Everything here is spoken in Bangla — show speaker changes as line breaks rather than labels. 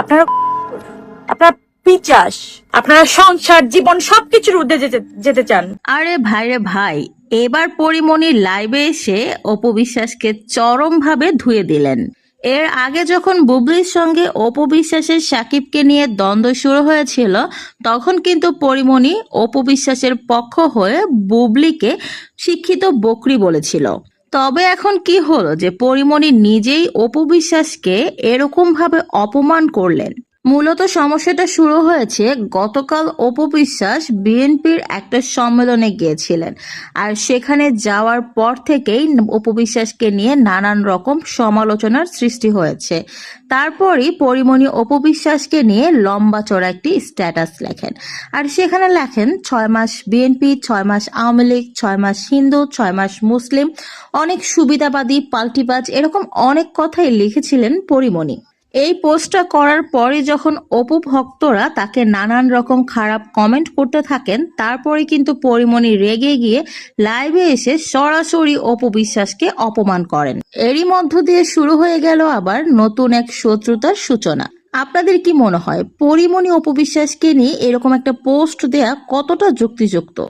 আপনারা আপনার পিচাস, আপনারা সংসার, জীবন সবকিছুর উর্ধে যেতে যেতে চান।
আরে ভাইরে ভাই, এবার পরিমণির লাইভে এসে অপু বিশ্বাসকে চরমভাবে ধুয়ে দিলেন। এর আগে যখন বুবলির সঙ্গে অপু বিশ্বাসের সাকিবকে নিয়ে দ্বন্দ্ব শুরু হয়েছিল, তখন কিন্তু পরিমণি অপু বিশ্বাসের পক্ষ হয়ে বুবলিকে শিক্ষিত বকরি বলেছিল। তবে এখন কি হলো যে পরিমণি নিজেই অপবিশ্বাসকে এরকমভাবে এরকম ভাবে অপমান করলেন? মূলত সমস্যাটা শুরু হয়েছে গতকাল অপু বিশ্বাস বিএনপির একটা সম্মেলনে গিয়েছিলেন। আর সেখানে যাওয়ার পর থেকেই অপু বিশ্বাসকে নিয়ে নানান রকম সমালোচনার সৃষ্টি হয়েছে। তারপরই পরিমণি অপু বিশ্বাসকে নিয়ে লম্বা চড়া একটি স্ট্যাটাস লেখেন। আর সেখানে লেখেন, ছয় মাস বিএনপি, ছয় মাস আওয়ামী লীগ, ছয় মাস হিন্দু, ছয় মাস মুসলিম, অনেক সুবিধাবাদী, পাল্টিবাজ, এরকম অনেক কথাই লিখেছিলেন পরিমণি। এই পোস্টটা করার পরে যখন অপু ভক্তরা তাকে নানান রকম খারাপ কমেন্ট করতে থাকেন তারপরে কিন্তু পরিমণি রেগে গিয়ে লাইভে এসে সরাসরি অপু বিশ্বাসকে অপমান করেন। এরই মধ্য দিয়ে শুরু হয়ে গেল আবার নতুন এক শত্রুতার সূচনা। আপনাদের কি মনে হয়, পরিমণি অপবিশ্বাসকে নিয়ে এরকম একটা পোস্ট দেয়া কতটা যুক্তিযুক্ত?